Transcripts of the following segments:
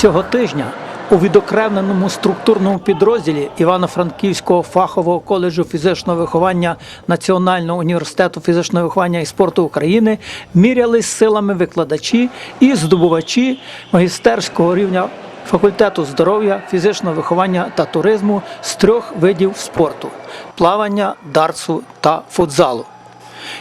Цього тижня у відокремленому структурному підрозділі Івано-Франківського фахового коледжу фізичного виховання Національного університету фізичного виховання і спорту України мірялись силами викладачі і здобувачі магістерського рівня факультету здоров'я, фізичного виховання та туризму з трьох видів спорту плавання, дартсу та футзалу.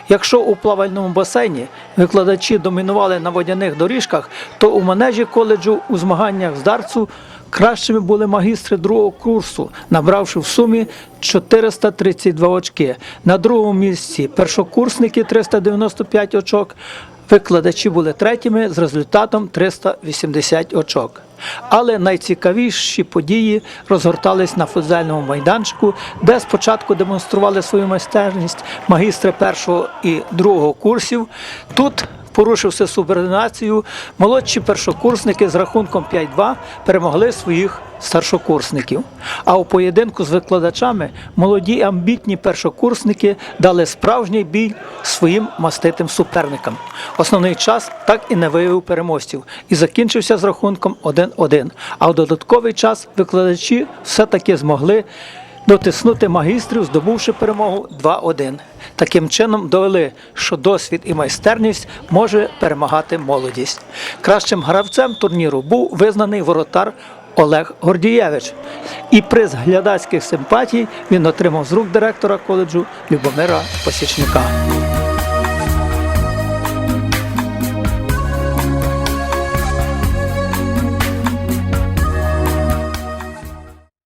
Якщо у плавальному басейні викладачі домінували на водяних доріжках, то у манежі коледжу у змаганнях з дартсу кращими були магістри другого курсу, набравши в сумі 432 очки. На другому місці першокурсники 395 очок. Викладачі були третіми з результатом 380 очок. Але найцікавіші події розгортались на футзальному майданчику, де спочатку демонстрували свою майстерність магістри першого і другого курсів. Тут, порушивши субординацію, молодші першокурсники з рахунком 5-2 перемогли своїх старшокурсників. А у поєдинку з викладачами молоді амбітні першокурсники дали справжній бій своїм маститим суперникам. Основний час так і не виявив переможців і закінчився з рахунком 1-1. А в додатковий час викладачі все-таки змогли дотиснути магістрів, здобувши перемогу 2-1. Таким чином довели, що досвід і майстерність може перемагати молодість. Кращим гравцем турніру був визнаний воротар Олег Гордієвич. І приз глядацьких симпатій він отримав з рук директора коледжу Любомира Посічника.